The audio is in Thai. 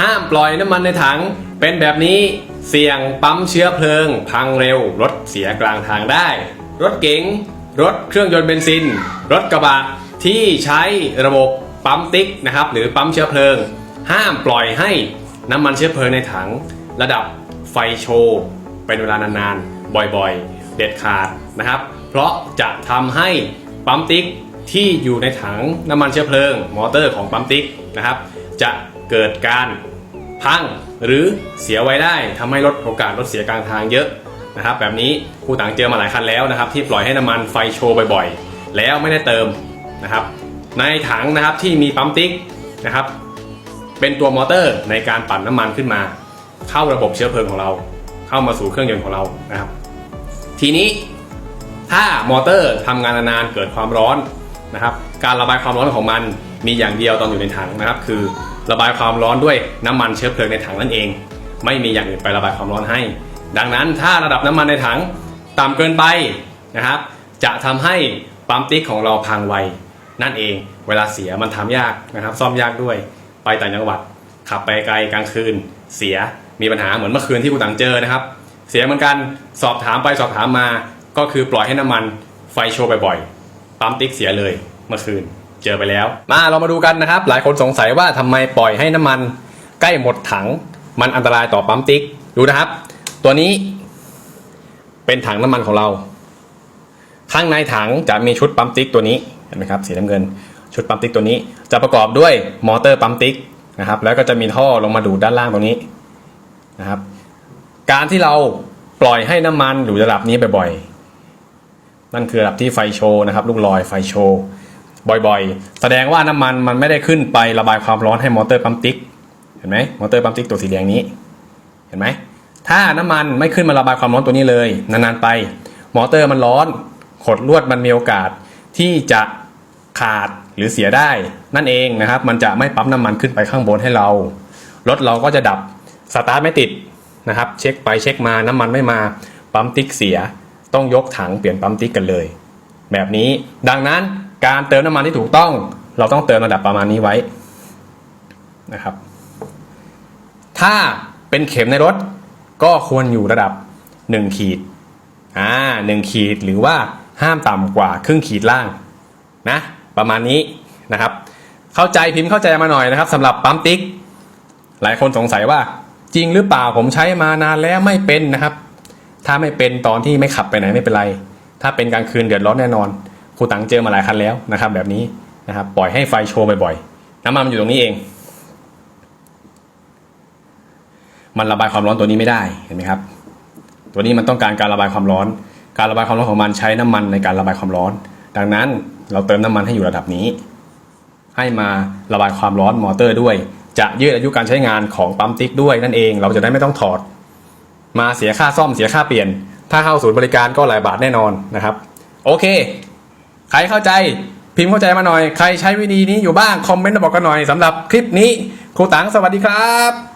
ห้ามปล่อยน้ำมันในถัง เป็นแบบนี้เสี่ยงปั๊มเชื้อเพลิง พังเร็ว รถเสียกลางทางได้ รถเก๋ง รถเครื่องยนต์เบนซิน รถกระบะที่ใช้ระบบปั๊มติ๊กนะครับ หรือปั๊มเชื้อเพลิง ห้ามปล่อยให้น้ำมันเชื้อเพลิงในถัง ระดับไฟโชว์เป็นเวลานานๆ บ่อยๆ เด็ดขาดนะครับ เพราะจะทำให้ปั๊มติ๊กที่อยู่ในถังน้ำมันเชื้อเพลิง มอเตอร์ของปั๊มติ๊กนะครับ จะ เกิดการพังหรือเสียไว้ได้ทำให้ลดโอกาสรถเสียกลางทางเยอะนะครับแบบนี้ผู้ต่างเจอมาหลายคันแล้วนะครับ ที่ปล่อยให้น้ำมันไฟโชว์บ่อยๆ แล้วไม่ได้เติมนะครับ ในถังนะครับที่มีปั๊มติ๊กนะครับ เป็นตัวมอเตอร์ในการปั่นน้ำมันขึ้นมา เข้าระบบเชื้อเพลิงของเรา เข้ามาสู่เครื่องยนต์ของเรานะครับ ทีนี้ถ้ามอเตอร์ทำงานนานๆเกิดความร้อนนะครับ การระบายความร้อนของมันมีอย่างเดียวตอนอยู่ในถังนะครับ คือ ระบายความร้อนด้วยน้ำมันเชื้อเพลิงในถังนั่นเอง ไม่มีอย่างอื่นไประบายความร้อนให้ ดังนั้นถ้าระดับน้ำมันในถังต่ำเกินไปนะครับ จะทำให้ปั๊มติ๊กของเราพังไวนั่นเอง เวลาเสียมันทำยากนะครับ ซ่อมยากด้วยไปต่างจังหวัด ขับไปไกลกลางคืน เสียมีปัญหาเหมือนเมื่อคืนที่กูต่างเจอนะครับ เสียเหมือนกันสอบถามไปสอบถามมา ก็คือปล่อยให้น้ำมันไฟโชว์บ่อยๆปั๊มติ๊กเสียเลยเมื่อคืน เจอไปแล้ว มาเรามาดูกันนะครับ หลายคนสงสัยว่าทำไมปล่อยให้น้ำมันใกล้หมดถัง มันอันตรายต่อปั๊มติ๊กดูนะครับ ตัวนี้ เป็นถังน้ำมันของเรา ข้างในถังจะมีชุดปั๊มติ๊กตัวนี้เห็นไหมครับสีน้ำเงิน ชุดปั๊มติ๊กตัวนี้ จะประกอบด้วยมอเตอร์ปั๊มติ๊กนะครับ แล้วก็จะมีท่อลงมาดูดด้านล่างตรงนี้นะครับ การที่เราปล่อยให้น้ำมันอยู่ระดับนี้บ่อยๆนั่นคือระดับที่ไฟโชว์นะครับ ลูกลอยไฟโชว์ บ่อยๆ แสดงว่าน้ำมันมันไม่ได้ขึ้นไประบายความร้อนให้มอเตอร์ปั๊มติ๊ก เห็นไหมมอเตอร์ปั๊มติ๊กตัวสีแดงนี้ เห็นไหม ถ้าน้ำมันไม่ขึ้นมาระบายความร้อนตัวนี้เลย นานๆไป มอเตอร์มันร้อน ขดลวดมันมีโอกาสที่จะขาดหรือเสียได้นั่นเองนะครับ มันจะไม่ปั๊มน้ำมันขึ้นไปข้างบนให้เรา รถเราก็จะดับสตาร์ทไม่ติดนะครับ เช็คไปเช็คมาน้ำมันไม่มาปั๊มติ๊กเสีย ต้องยกถังเปลี่ยนปั๊มติ๊กกันเลย แบบนี้ดังนั้น การเติมน้ำมันที่ถูกต้อง เราต้องเติมระดับประมาณนี้ไว้นะครับ ถ้าเป็นเข็มในรถก็ควรอยู่ระดับ 1 ขีดอ่าหนึ่งขีดหรือว่าห้ามต่ำกว่าครึ่งขีดล่างนะประมาณนี้นะครับ เข้าใจพิมพ์เข้าใจมาหน่อยนะครับสำหรับปั๊มติ๊ก หลายคนสงสัยว่าจริงหรือเปล่าผมใช้มานานแล้วไม่เป็นนะครับ ถ้าไม่เป็นตอนที่ไม่ขับไปไหนไม่เป็นไร ถ้าเป็นกลางคืนเดือดร้อนแน่นอน ครูตังเจอมาหลายคันแล้วนะครับ แบบนี้นะครับปล่อยให้ไฟโชว์บ่อยๆน้ำมันมันอยู่ตรงนี้เอง มันระบายความร้อนตัวนี้ไม่ได้เห็นไหมครับ ตัวนี้มันต้องการการระบายความร้อน การระบายความร้อนของมันใช้น้ำมันในการระบายความร้อน ดังนั้นเราเติมน้ำมันให้อยู่ระดับนี้ ให้มาระบายความร้อนมอเตอร์ด้วย จะยืดอายุการใช้งานของปั๊มติ๊กด้วยนั่นเอง เราจะได้ไม่ต้องถอด มาเสียค่าซ่อมเสียค่าเปลี่ยน ถ้าเข้าศูนย์บริการก็หลายบาทแน่นอนนะครับ โอเค ใครเข้าใจพิมพ์เข้าใจมาหน่อย ใครใช้วิธีนี้อยู่บ้าง คอมเมนต์มาบอกกันหน่อยสำหรับคลิปนี้ครูตังสวัสดีครับ